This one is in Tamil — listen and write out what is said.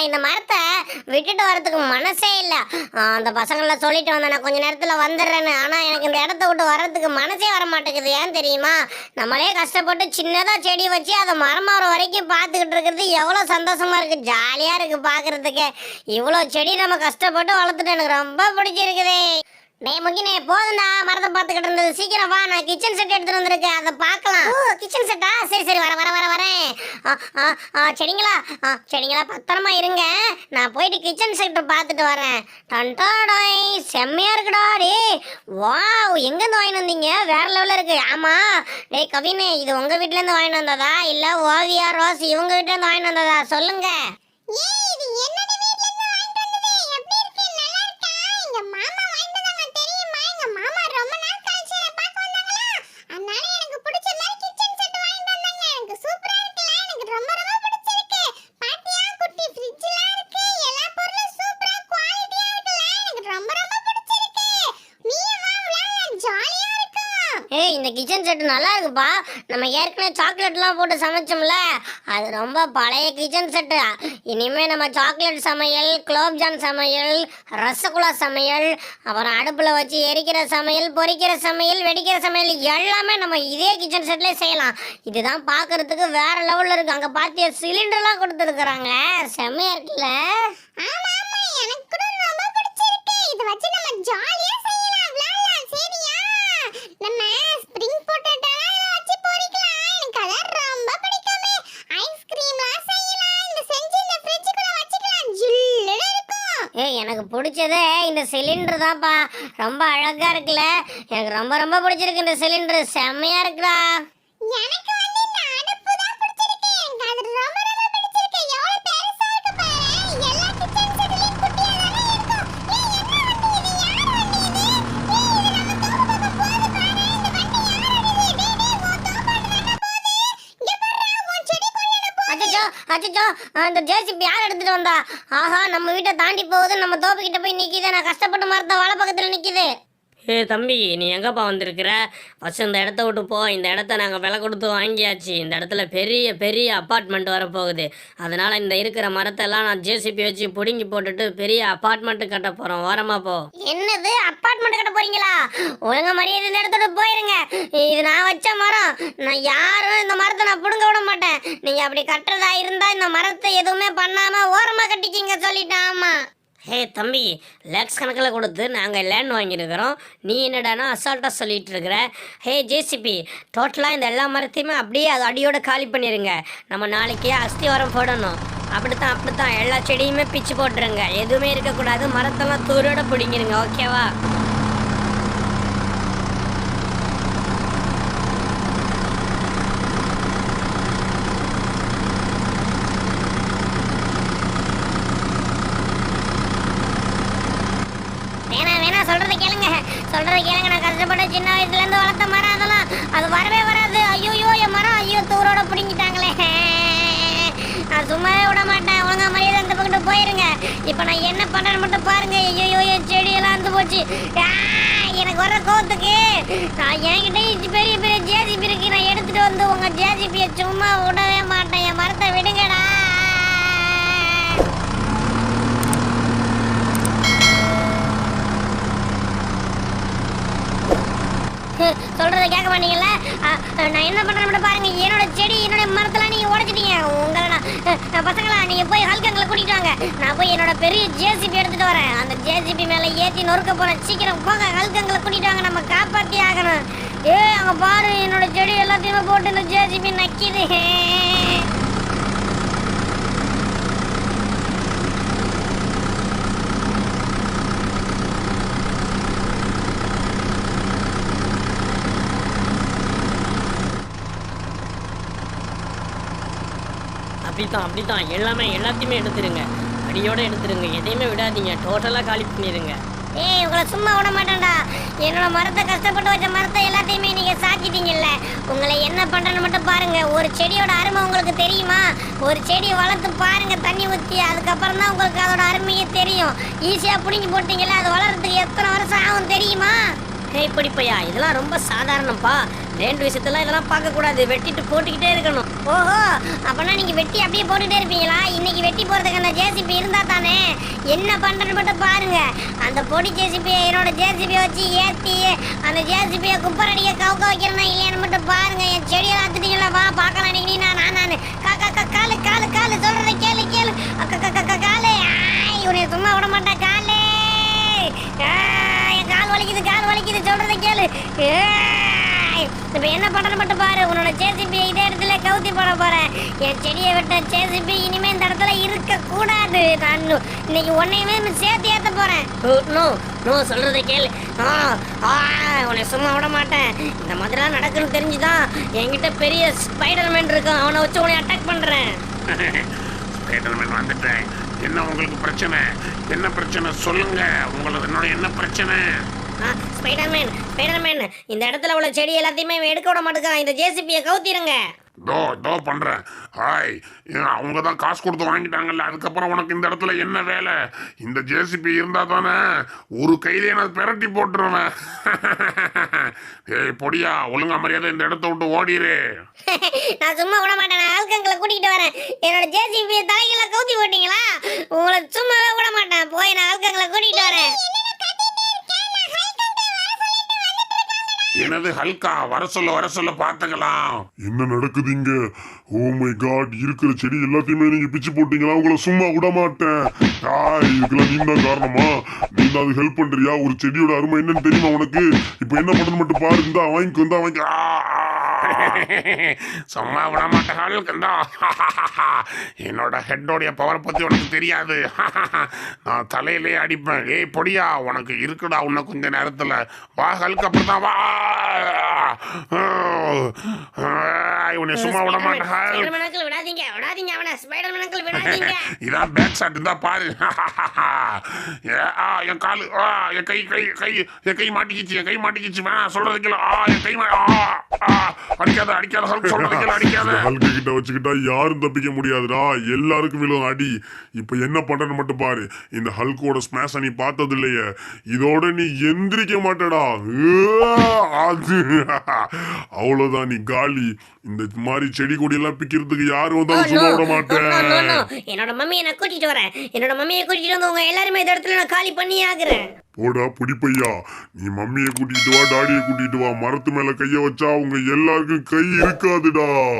அப்புறம் இந்த மரத்தை விட்டுட்டு வரதுக்கு மனசே இல்லை. அந்த பசங்களை சொல்லிட்டு வந்தேன். நான் கொஞ்ச நேரத்தில் வந்துடுறேன்னு. ஆனால் எனக்கு இந்த இடத்த விட்டு வர்றதுக்கு மனசே வர மாட்டேங்குது. ஏன் தெரியுமா? நம்மளே கஷ்டப்பட்டு சின்னதாக செடி வச்சு அதை மரம் வர வரைக்கும் பார்த்துக்கிட்டு இருக்கிறது எவ்வளோ சந்தோஷமா இருக்குது ஜாலியாக இருக்குது பார்க்குறதுக்கு இவ்வளோ செடி நம்ம கஷ்டப்பட்டு வளர்த்துட்டு எனக்கு ரொம்ப பிடிச்சிருக்குதே. டேய் முகினே போதும்டா. மரத்தை பார்த்துக்கிட்டு இருந்தது. சீக்கிரம் வா. நான் கிச்சன் செட் எடுத்துட்டு வந்திருக்கேன். அதை பார்க்கலாம். ஓ கிச்சன் செட்டா சரி சரி. வர வர வர வரேன். செடிங்களா? செடிங்களா பத்திரமா இருங்க. நான் போயிட்டு கிச்சன் செட்டை பார்த்துட்டு வரேன். டன்டாடாய் செம்மையா இருக்குடா டேய். வாவ் எங்கேருந்து வாங்கிட்டு வந்தீங்க? வேற லெவலில் இருக்கு. ஆமா. டேய் கவினே இது உங்க வீட்ல இருந்து வாங்கிட்டு வந்ததா? இல்ல ஓவியா ரோஸ் இவங்க வீட்ல இருந்து வாங்கிட்டு வந்ததா? சொல்லுங்க. ஏய் இது என்னோட வீட்ல இருந்து வாங்கிட்டு வந்தது எப்படி இருக்கு நல்லா இருக்கா எங்க மாமா வாங்கிட்டு வந்தாங்க தெரியுமா எங்க மாமா ரொம்ப நாள் கழிச்சு என்ன பார்க்க வந்தாங்களா அதனால எனக்கு பிடிச்ச மாதிரி கிச்சன் செட் வாங்கிட்டு வந்தாங்க எனக்கு சூப்பரா இருக்குல்ல எனக்கு ரொம்ப ரொம்ப பிடிச்சிருக்கு பாத்தியா குட்டி ஃப்ரிட்ஜ்லாம் இருக்கு எல்லா பொருளும் சூப்பரா குவாலிட்டியா இருக்குல்ல எனக்கு ரொம்ப ரொம்ப பிடிச்சிருக்கு நீ வா விளையாடலாம் ஜாலியா இருக்கும் ஏய் இந்த கிச்சன் செட் நல்லா இருக்குப்பா. நம்ம ஏற்கனவே சாக்லேட்லாம் போட்டு சமைச்சோம்ல. அது ரொம்ப பழைய கிச்சன் செட்டு. இனிமே நம்ம சாக்லேட் சமையல் குலோப்ஜாம் சமையல் ரசகுல்லா சமையல் அப்புறம் அடுப்பில் வச்சு எரிக்கிற சமையல் பொரிக்கிற சமையல் வெடிக்கிற சமையல் எல்லாமே நம்ம இதே கிச்சன் செட்லேயே செய்யலாம். இதுதான் பார்க்கறதுக்கு வேற லெவலில் இருக்கு. அங்கே பார்த்தியா சிலிண்டர்லாம் கொடுத்துருக்குறாங்க. செம்மையா இருக்குல்ல ஆமா ஆமா எனக்கு கூட ரொம்ப பிடிச்சிருக்கு இது வச்சு நம்ம ஜாலியா செய்யலாம் விளையாடலாம் சரியா நம்ம ஸ்ப்ரிங் பொட்டேட்டோலாம் வச்சு பொரிக்கலாம் எனக்கு அதான் ரொம்ப பிடிக்குமே ஐஸ்கிரீம்லாம் செய்யலாம் இந்த செஞ்சு இந்த ஃப்ரிட்ஜுக்குள்ள வச்சுக்கலாம் ஜில்லுன்னு ஏ ஏய் எனக்கு பிடிச்சதே இந்த சிலிண்டர் தான்ப்பா. ரொம்ப அழகா இருக்குல்ல. எனக்கு ரொம்ப ரொம்ப பிடிச்சிருக்கு இந்த சிலிண்டர் செம்மையா இருக்குடா. எனக்கு வந்து இந்த அடுப்பு தான் பிடிச்சிருக்கு எனக்கு அது ரொம்ப ரொம்ப பிடிச்சிருக்கு எவ்வளவு பெருசா இருக்கு பாரு எல்லா கிச்சன் செட்லயும் குட்டியா தானே இருக்கும் ஏய் என்ன வண்டி இது யார் வண்டி இது ஏய் இது நம்ம தோப்பு பக்கம் போகுது பாரு இந்த வண்டி யாரோடது டேய் டேய் உன் தோப்பாடு தானே போகுது இங்க பாரு உன் செடி கொள்ளையில போ அச்சச்சோ அச்சச்சோ அந்த ஜேசிபி யார் எடுத்துட்டு வந்தா? ஆஹா நம்ம வீட்டை தாண்டி போகுது நம்ம தோப்பு கிட்ட போய் நிக்குது. நான் கஷ்டப்பட்டு மரத்த வாழை பக்கத்துல நிக்குது. ஏ தம்பி நீ எங்கப்பா வந்திருக்கிற? ஃபஸ்ட் இந்த இடத்த விட்டு போ. இந்த இடத்த நாங்கள் விலை கொடுத்து வாங்கியாச்சு. இந்த இடத்துல பெரிய பெரிய அப்பார்ட்மெண்ட் வரப்போகுது. அதனால் இந்த இருக்கிற மரத்தெல்லாம் நான் ஜேசிபி வச்சு பிடுங்கி போட்டுட்டு பெரிய அப்பார்ட்மெண்ட்டு கட்ட போகிறோம் ஓரமாக போ. என்னது? அப்பார்ட்மெண்ட் கட்ட போறீங்களா? ஒழுங்க மரியாதை இந்த இடத்துல போயிருங்க. இது நான் வச்ச மரம். நான் யாரும் இந்த மரத்தை நான் பிடுங்க விட மாட்டேன். நீங்க அப்படி கட்டுறதா இருந்தா இந்த மரத்தை எதுவுமே பண்ணாம ஓரமா கட்டிக்கிங்க சொல்லிட்டேன் ஹே தம்பி லேக்ஸ் கணக்கில் கொடுத்து நாங்கள் லேண்ட் வாங்கியிருக்கிறோம் நீ என்னடானா அசால்ட்டாக சொல்லிட்டு இருக்கிற. ஹே ஜேசிபி டோட்டலாக இந்த எல்லா மரத்தையுமே அப்படியே அது அடியோடு காலி பண்ணிடுங்க நம்ம நாளைக்கே அஸ்திவாரம் போடணும். அப்படித்தான் அப்படித்தான். எல்லா செடியுமே பிச்சு போட்டுருங்க. எதுவுமே இருக்கக்கூடாது. மரத்தெல்லாம் தூரோட பிடிங்கிருங்க ஓகேவா சொல்றத கேளுங்க. சொல்றத கேளுங்க. நான் கஷ்டப்பட்டு சின்ன வயசுல இருந்து வளர்த்த மரம் அதெல்லாம். அது வரவே வராது. ஐயோ என் மரம் ஐயோ தூரோட பிடிங்கிட்டாங்களே. நான் சும்மாவே விட மாட்டேன். ஒழுங்கா மரியாதை அந்த பக்கத்து போயிருங்க. இப்போ நான் என்ன பண்றேன்னு மட்டும் பாருங்க. ஐயோ என் செடியெல்லாம் அந்து போச்சு. எனக்கு வர கோவத்துக்கு நான் என்கிட்ட பெரிய பெரிய ஜேசிபி இருக்கு. நான் எடுத்துட்டு வந்து உங்க ஜேசிபியை சும்மா விடவே மாட்டேன். என் மரத்தை விடுங்கடா. சொல்றத கேட்க மாட்டீங்கல்ல? நான் என்ன பண்றேன் மட்டும் பாருங்க. என்னோட செடி என்னோட மரத்தெல்லாம் நீங்க உடைச்சிட்டீங்க. உங்களை நான் பசங்களா நீங்க போய் ஹல்கங்களை கூட்டிட்டு வாங்க. நான் போய் என்னோட பெரிய ஜேசிபி எடுத்துட்டு வரேன். அந்த ஜேசிபி மேல ஏத்தி நொறுக்க போறேன் சீக்கிரம் போங்க. ஹல்கங்களை கூட்டிட்டு வாங்க. நம்ம காப்பாத்தி ஆகணும். ஏ அங்க பாரு. என்னோட செடி எல்லாத்தையுமே போட்டு இந்த ஜேசிபி நக்கிது. அப்படித்தான் அப்படித்தான். எல்லாமே எல்லாத்தையுமே எடுத்துருங்க. அடியோட எடுத்துருங்க. எதையுமே விடாதீங்க. டோட்டலாக காலி பண்ணிடுங்க ஏய் உங்களை சும்மா விட மாட்டேன்டா. என்னோட மரத்தை கஷ்டப்பட்டு வச்ச மரத்தை எல்லாத்தையுமே நீங்கள் சாக்கிட்டீங்கல்ல உங்களை என்ன பண்றேன்னு மட்டும் பாருங்க. ஒரு செடியோட அருமை உங்களுக்கு தெரியுமா? ஒரு செடியை வளர்த்து பாருங்க தண்ணி ஊற்றி அதுக்கப்புறம் தான் உங்களுக்கு அதோட அருமையே தெரியும். ஈஸியாக பிடிங்கி போட்டீங்கல்ல அது வளர்கிறதுக்கு எத்தனை வருஷம் ஆகும் தெரியுமா? ஹே இப்படிப்பையா? இதெல்லாம் ரொம்ப சாதாரணப்பா வேண்டு விஷயத்தெல்லாம் இதெல்லாம் பார்க்கக்கூடாது. வெட்டிட்டு போட்டுக்கிட்டே இருக்கணும். ஓஹோ அப்பனா நீங்க வெட்டி அப்படியே போட்டுட்டே இருப்பீங்களா? இன்னைக்கு வெட்டி போறதுக்கு அந்த ஜேசிபி இருந்தா தானே? என்ன பண்ணுறேன்னு மட்டும் பாருங்க. அந்த பொடி ஜேசிபி என்னோட ஜேசிபி வச்சு ஏத்தி அந்த ஜேசிபியை குப்பரடிய கவுக்க வைக்கிறேன்னா இல்லையான்னு மட்டும் பாருங்க. என் செடியெல்லாம் அத்துட்டீங்களா வா பார்க்கலாம். நீங்க நான் நான் நான். கா கா கா காலு காலு காலு. சொல்றத கேளு கேளு. அக்கா கா கா காலு. இவனை சும்மா விட மாட்டேன் காலு ஆய், என் கால் வலிக்குது கால் வலிக்குது சொல்றத கேளு. ஏய், இப்ப என்ன பண்றது மட்டும் பாரு. உன்னோட ஜேசிபி இதே இடத்துல கவுத்தி போட போறேன். என் செடியை விட்ட ஜேசிபி இனிமே இந்த இடத்துல இருக்க கூடாது நான் இன்னைக்கு உன்னையுமே சேர்த்து ஏத்த போறேன். நோ நோ சொல்றதை கேளு. ஆ ஆ உன்னை சும்மா விட மாட்டேன். இந்த மாதிரிலாம் நடக்குன்னு தெரிஞ்சுதான் என்கிட்ட பெரிய ஸ்பைடர்மேன் இருக்கும். அவனை வச்சு உன்னை அட்டாக் பண்றேன். ஸ்பைடர்மேன் வந்துட்டேன். என்ன உங்களுக்கு பிரச்சனை? என்ன பிரச்சனை? சொல்லுங்க. உங்களுக்கு என்னோட என்ன பிரச்சனை? ஸ்பைடர்மேன் ஸ்பைடர்மேன் இந்த இடத்துல உள்ள செடி எல்லாத்தையுமே இவன் எடுக்க விட மாட்டேங்கான் இந்த ஜேசிபியை கவுத்திருங்க. தோ தோ பண்றேன். ஹாய் அவங்க தான் காசு கொடுத்து வாங்கிட்டாங்கல்ல. அதுக்கப்புறம் உனக்கு இந்த இடத்துல என்ன வேலை? இந்த ஜேசிபி இருந்தா தானே ஒரு கையிலே நான் பிரட்டி போட்டுருவேன். ஏய் பொடியா ஒழுங்கா மரியாதை இந்த இடத்த விட்டு ஓடிரு. நான் சும்மா விட மாட்டேன். ஆல்கங்களை கூட்டிகிட்டு வரேன். என்னோட ஜேசிபி தலைகளை கவுத்தி போட்டீங்களா? உங்களை சும்மாவே விட மாட்டேன். போய் நான் ஆல்கங்களை கூட்டிகிட்டு வரேன். எனது ஹல்கா? வர சொல்ல வர சொல்ல பாத்துக்கலாம். என்ன நடக்குது இங்க? ஓ மை காட் இருக்கிற செடி எல்லாத்தையுமே நீங்க பிச்சு போட்டீங்களா? உங்களை சும்மா விட மாட்டேன் ஆய் இதுக்கெல்லாம் நீ தான் காரணமா? நீ தான் அது ஹெல்ப் பண்றியா? ஒரு செடியோட அருமை என்னன்னு தெரியுமா உனக்கு? இப்போ என்ன பண்ணணும் மட்டும் பாரு. இந்தா வாங்கிக்கோ இந்தா வாங்கி சும்மா விட மாட்டேன் ஹல்கந்தா என்னோட ஹெட்டோடைய பவர் பத்தி உனக்கு தெரியாது. நான் தலையிலே அடிப்பேன். ஏய் பொடியா உனக்கு இருக்குடா உன்ன கொஞ்ச நேரத்துல. வா ஹல்க் அப்படிதான் வா. ஆய், உன்னை சும்மா விட அங்கிள் விடாதீங்க அவனை ஸ்பைடர்மேன் அங்கிள் விடாதீங்க. இதான் பேக் ஷாட் இருந்தா பாரு. ஏ, ஆ, என் காலு ஆ, என் கை கை கை என் கை மாட்டிக்கிச்சு என் கை மாட்டிக்கிச்சு. வேணாம் சொல்றது கேளு ஆ என் கை ஆ, அடிக்காத அடிக்காத ஹல்க் சொல்றது கேளு அடிக்காத. ஹல்கு கிட்ட வச்சுக்கிட்டா யாரும் தப்பிக்க முடியாதுடா. எல்லாருக்கும் விழும் அடி. இப்போ என்ன பண்றன்னு மட்டும் பாரு. இந்த ஹல்கோட ஸ்மாஷ நீ பார்த்தது இல்லையே இதோட நீ எந்திரிக்க மாட்டடா. அது. அவ்வளவுதான் நீ காலி. இந்த மாதிரி செடி கொடி எல்லாம் பிக்கிறதுக்கு யாரும் Oh, வந்தாலும் no. சும்மா விட Oh, மாட்டேன் no. என்னோட மம்மியை நான் கூட்டிட்டு வரேன். என்னோட மம்மியை கூட்டிட்டு வந்து உங்க எல்லாருமே இந்த இடத்துல நான் காலி பண்ணி ஆகுறேன். போடா புடிப்பையா நீ மம்மியை கூட்டிட்டு வா டாடியை கூட்டிட்டு வா. மரத்து மேல கைய வச்சா உங்க எல்லாருக்கும் கை இருக்காதுடா.